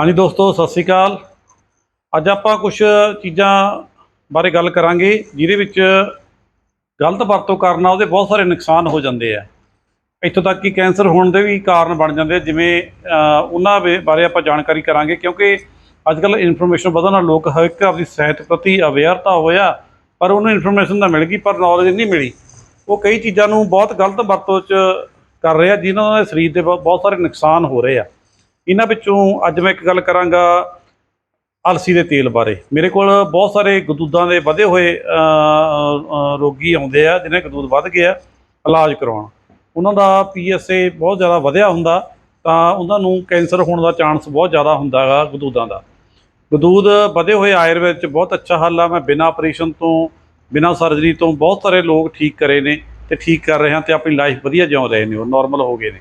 ਹਾਂਜੀ ਦੋਸਤੋ, ਸਤਿ ਸ੍ਰੀ ਅਕਾਲ। ਅੱਜ ਆਪਾਂ ਕੁਝ ਚੀਜ਼ਾਂ ਬਾਰੇ ਗੱਲ ਕਰਾਂਗੇ, ਜਿਹਦੇ ਵਿੱਚ ਗਲਤ ਵਰਤੋਂ ਕਰਨ ਨਾਲ ਉਹਦੇ ਬਹੁਤ ਸਾਰੇ ਨੁਕਸਾਨ ਹੋ ਜਾਂਦੇ ਆ। ਇੱਥੋਂ ਤੱਕ ਕਿ ਕੈਂਸਰ ਹੋਣ ਦੇ ਵੀ ਕਾਰਨ ਬਣ ਜਾਂਦੇ ਆ, ਜਿਵੇਂ ਉਹਨਾਂ ਵੇ- ਬਾਰੇ ਆਪਾਂ ਜਾਣਕਾਰੀ ਕਰਾਂਗੇ, ਕਿਉਂਕਿ ਅੱਜ ਕੱਲ ਇਨਫੋਰਮੇਸ਼ਨ ਵਧਣ ਨਾਲ ਲੋਕ ਹਰ ਇੱਕ ਆਪਣੀ ਸਿਹਤ ਪ੍ਰਤੀ ਅਵੇਅਰ ਤਾਂ ਹੋਇਆ, ਪਰ ਉਹਨੂੰ ਇਨਫੋਰਮੇਸ਼ਨ ਤਾਂ ਮਿਲ ਗਈ, ਪਰ ਨੌਲੇਜ ਨਹੀਂ ਮਿਲੀ। ਉਹ ਕਈ ਚੀਜ਼ਾਂ ਨੂੰ ਬਹੁਤ ਗਲਤ ਵਰਤੋਂ 'ਚ ਕਰ ਰਹੇ ਆ ਜਿਨ੍ਹਾਂ ਨਾਲ ਸਰੀਰ ਦੇ ਬਹੁਤ ਬਹੁਤ ਸਾਰੇ ਨੁਕਸਾਨ ਹੋ ਰਹੇ ਆ। ਇਹਨਾਂ ਵਿੱਚੋਂ ਅੱਜ ਮੈਂ ਇੱਕ ਗੱਲ ਕਰਾਂਗਾ ਅਲਸੀ ਦੇ ਤੇਲ ਬਾਰੇ। ਮੇਰੇ ਕੋਲ ਬਹੁਤ ਸਾਰੇ ਗਦੂਦਾਂ ਦੇ ਵਧੇ ਹੋਏ ਰੋਗੀ ਆਉਂਦੇ ਆ ਜਿਨ੍ਹਾਂ ਗਦੂਦ ਵੱਧ ਗਿਆ ਇਲਾਜ ਕਰਾਉਣ। ਉਹਨਾਂ ਦਾ ਪੀਐਸਏ ਬਹੁਤ ਜ਼ਿਆਦਾ ਵਧਿਆ ਹੁੰਦਾ, ਤਾਂ ਉਹਨਾਂ ਨੂੰ ਕੈਂਸਰ ਹੋਣ ਦਾ ਚਾਂਸ ਬਹੁਤ ਜ਼ਿਆਦਾ ਹੁੰਦਾ ਹੈਗਾ ਗਦੂਦਾਂ ਦਾ। ਗਦੂਦ ਵਧੇ ਹੋਏ ਆਯੁਰਵੇਦ ਚ ਬਹੁਤ ਅੱਛਾ ਹੱਲ ਆ। ਮੈਂ ਬਿਨਾਂ ਆਪਰੇਸ਼ਨ ਤੋਂ, ਬਿਨਾਂ ਸਰਜਰੀ ਤੋਂ ਬਹੁਤ ਸਾਰੇ ਲੋਕ ਠੀਕ ਕਰੇ ਨੇ ਤੇ ਠੀਕ ਕਰ ਰਹੇ ਹਨ ਤੇ ਆਪਣੀ ਲਾਈਫ ਵਧੀਆ ਜਿਉਂ ਰਹੇ ਨੇ, ਉਹ ਨਾਰਮਲ ਹੋ ਗਏ ਨੇ।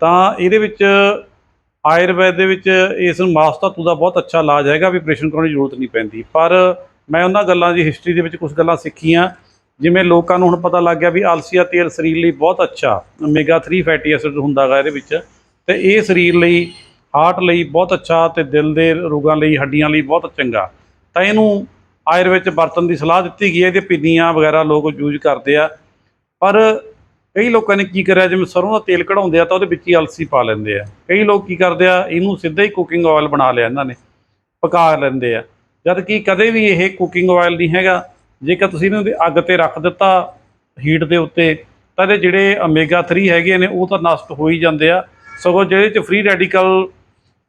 ਤਾਂ ਇਹਦੇ ਵਿੱਚ ਆਯੁਰਵੈਦ ਦੇ ਵਿੱਚ ਇਸ ਨੂੰ ਮਾਸ ਧਾਤੂ ਦਾ ਬਹੁਤ ਅੱਛਾ ਇਲਾਜ ਹੈਗਾ ਵੀ ਆਪਰੇਸ਼ਨ ਕਰਾਉਣ ਦੀ ਜ਼ਰੂਰਤ ਨਹੀਂ ਪੈਂਦੀ। ਪਰ ਮੈਂ ਉਹਨਾਂ ਗੱਲਾਂ ਦੀ ਹਿਸਟਰੀ ਦੇ ਵਿੱਚ ਕੁਝ ਗੱਲਾਂ ਸਿੱਖੀਆਂ, ਜਿਵੇਂ ਲੋਕਾਂ ਨੂੰ ਹੁਣ ਪਤਾ ਲੱਗ ਗਿਆ ਵੀ ਆਲਸੀਆ ਤੇਲ ਸਰੀਰ ਲਈ ਬਹੁਤ ਅੱਛਾ ਓਮੇਗਾ 3 ਫੈਟੀ ਐਸਿਡ ਹੁੰਦਾਗਾ ਇਹਦੇ ਵਿੱਚ। ਤੇ ਇਹ ਸਰੀਰ ਲਈ ਹਾਰਟ ਲਈ ਬਹੁਤ ਅੱਛਾ ਤੇ ਦਿਲ ਦੇ ਰੋਗਾਂ ਲਈ, ਹੱਡੀਆਂ ਲਈ ਬਹੁਤ ਚੰਗਾ। ਤਾਂ ਇਹਨੂੰ ਆਯੁਰਵੇਦ ਚ ਵਰਤਣ ਦੀ ਸਲਾਹ ਦਿੱਤੀ ਗਈ ਹੈ, ਇਹਦੇ ਪਿੰਨੀਆਂ ਵਗੈਰਾ ਲੋਕ ਯੂਜ਼ ਕਰਦੇ ਆ। ਪਰ ਕਈ ਲੋਕਾਂ ਨੇ ਕੀ ਕਰਿਆ, ਜਿਵੇਂ ਸਰੋਂ ਦਾ ਤੇਲ ਕਢਾਉਂਦੇ ਆ ਤਾਂ ਉਹਦੇ ਵਿੱਚ ਹੀ ਅਲਸੀ ਪਾ ਲੈਂਦੇ ਆ। ਕਈ ਲੋਕ ਕੀ ਕਰਦੇ ਆ, ਇਹਨੂੰ ਸਿੱਧਾ ਹੀ ਕੁਕਿੰਗ ਆਇਲ ਬਣਾ ਲਿਆ ਇਹਨਾਂ ਨੇ, ਪਕਾ ਲੈਂਦੇ ਆ। ਜਦ ਕਿ ਕਦੇ ਵੀ ਇਹ ਕੁਕਿੰਗ ਆਇਲ ਨਹੀਂ ਹੈਗਾ, ਜੇਕਰ ਤੁਸੀਂ ਇਹਨੂੰ ਅੱਗ ਤੇ ਰੱਖ ਦਿੱਤਾ ਹੀਟ ਦੇ ਉੱਤੇ, ਤਾਂ ਇਹਦੇ ਜਿਹੜੇ ਓਮੇਗਾ 3 ਹੈਗੇ ਨੇ, ਉਹ ਤਾਂ ਨਸ਼ਟ ਹੋ ਹੀ ਜਾਂਦੇ ਆ। ਸਗੋਂ ਜਿਹੜੇ ਚ ਫ੍ਰੀ ਰੈਡੀਕਲ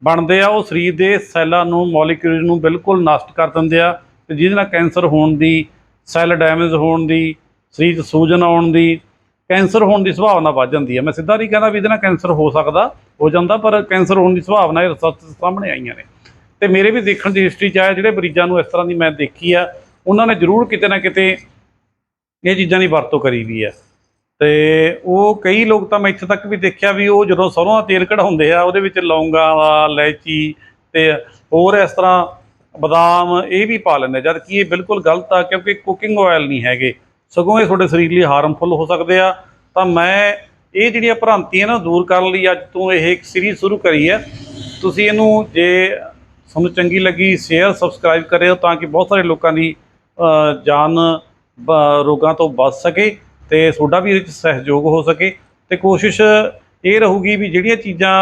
ਬਣਦੇ ਆ, ਉਹ ਸਰੀਰ ਦੇ ਸੈੱਲਾਂ ਨੂੰ ਮੋਲੀਕਿਊਲ ਨੂੰ ਬਿਲਕੁਲ ਨਸ਼ਟ ਕਰ ਦਿੰਦੇ ਆ। ਤੇ ਜਿਹਦੇ ਨਾਲ ਕੈਂਸਰ ਹੋਣ ਦੀ ਸੈੱਲ ਡੈਮੇਜ ਹੋਣ ਦੀ, ਸਰੀਰ 'ਚ ਸੂਜਨ ਆਉਣ ਦੀ ਕੈਂਸਰ ਹੋਣ ਦੀ ਸੰਭਾਵਨਾ ਵੱਧ ਜਾਂਦੀ ਹੈ। ਮੈਂ ਸਿੱਧਾ ਨਹੀਂ ਕਹਿੰਦਾ ਵੀ ਇਹਦੇ ਨਾਲ ਕੈਂਸਰ ਹੋ ਸਕਦਾ, ਹੋ ਜਾਂਦਾ, ਪਰ ਕੈਂਸਰ ਹੋਣ ਦੀ ਸੰਭਾਵਨਾ ਇਹ ਰਿਸਰਚ ਸਾਹਮਣੇ ਆਈਆਂ ਨੇ। ਤੇ ਮੇਰੇ ਵੀ ਦੇਖਣ ਦੀ ਹਿਸਟਰੀ 'ਚ ਆਇਆ, ਜਿਹੜੇ ਮਰੀਜ਼ਾਂ ਨੂੰ ਇਸ ਤਰ੍ਹਾਂ ਦੀ ਮੈਂ ਦੇਖੀ ਆ, ਉਹਨਾਂ ਨੇ ਜ਼ਰੂਰ ਕਿਤੇ ਨਾ ਕਿਤੇ ਇਹ ਚੀਜ਼ਾਂ ਦੀ ਵਰਤੋਂ ਕਰੀ ਵੀ ਆ। ਤੇ ਉਹ ਕਈ ਲੋਕ ਤਾਂ ਮੈਂ ਇੱਥੇ ਤੱਕ ਵੀ ਦੇਖਿਆ ਵੀ ਉਹ ਜਦੋਂ ਸਰੋਂ ਦਾ ਤੇਲ ਕਢਾਉਂਦੇ ਆ, ਉਹਦੇ ਵਿੱਚ ਲੌਂਗਾਂ ਦਾ ਇਲਾਇਚੀ ਤੇ ਹੋਰ ਇਸ ਤਰ੍ਹਾਂ ਬਦਾਮ ਇਹ ਵੀ ਪਾ ਲੈਂਦੇ ਜਦ ਕਿ ਇਹ ਬਿਲਕੁਲ ਗਲਤ ਆ, ਕਿਉਂਕਿ ਕੁਕਿੰਗ ਆਇਲ ਨਹੀਂ ਹੈਗੇ। ਸਗੋਂ ਇਹ ਤੁਹਾਡੇ ਸਰੀਰ ਲਈ ਹਾਰਮਫੁਲ ਹੋ ਸਕਦੇ ਆ। ਤਾਂ ਮੈਂ ਇਹ ਜਿਹੜੀਆਂ ਭ੍ਰਾਂਤੀਆਂ ਨਾ ਦੂਰ ਕਰਨ ਲਈ ਅੱਜ ਤੋਂ ਇਹ ਇੱਕ ਸੀਰੀਜ਼ ਸ਼ੁਰੂ ਕਰੀ ਹੈ। ਤੁਸੀਂ ਇਹਨੂੰ ਜੇ ਤੁਹਾਨੂੰ ਚੰਗੀ ਲੱਗੀ ਸ਼ੇਅਰ ਸਬਸਕ੍ਰਾਈਬ ਕਰਿਓ ਤਾਂ ਕਿ ਬਹੁਤ ਸਾਰੇ ਲੋਕਾਂ ਦੀ ਜਾਨ, ਬ- ਰੋਗਾਂ ਤੋਂ ਬਚ ਸਕੇ ਤੇ ਤੁਹਾਡਾ ਵੀ ਇਹਦੇ ਵਿੱਚ ਸਹਿਯੋਗ ਹੋ ਸਕੇ। ਤੇ ਕੋਸ਼ਿਸ਼ ਇਹ ਰਹੂਗੀ ਵੀ ਜਿਹੜੀਆਂ ਚੀਜ਼ਾਂ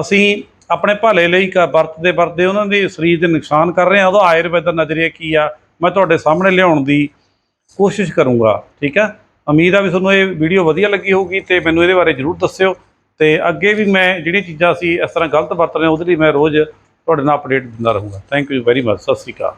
ਅਸੀਂ ਆਪਣੇ ਭਲੇ ਲਈ ਕ- ਵਰਤਦੇ ਵਰਤਦੇ ਉਹਨਾਂ ਦੇ ਸਰੀਰ ਦੇ ਨੁਕਸਾਨ ਕਰ ਰਹੇ ਆ ਉਹਦਾ ਆਯੁਰਵੈਦ ਦਾ ਨਜ਼ਰੀਆ ਕੀ ਆ, ਮੈਂ ਤੁਹਾਡੇ ਸਾਹਮਣੇ ਲਿਆਉਣ ਦੀ ਕੋਸ਼ਿਸ਼ ਕਰੂੰਗਾ, ਠੀਕ ਹੈ? ਉਮੀਦ ਆ ਵੀ ਤੁਹਾਨੂੰ ਇਹ ਵੀਡੀਓ ਵਧੀਆ ਲੱਗੀ ਹੋਊਗੀ ਤੇ ਮੈਨੂੰ ਇਹਦੇ ਬਾਰੇ ਜਰੂਰ ਦੱਸਿਓ ਤੇ ਅੱਗੇ ਵੀ ਮੈਂ ਜਿਹੜੀਆਂ ਚੀਜ਼ਾਂ ਅਸੀਂ ਇਸ ਤਰ੍ਹਾਂ ਗਲਤ ਵਰਤ ਰਹੇ ਹਾਂ, ਉਹਦੇ ਲਈ ਮੈਂ ਰੋਜ਼ ਤੁਹਾਡੇ ਨਾਲ ਅਪਡੇਟ ਦਿੰਦਾ ਰਹੂੰਗਾ। Thank you very much Sat Sri Akal.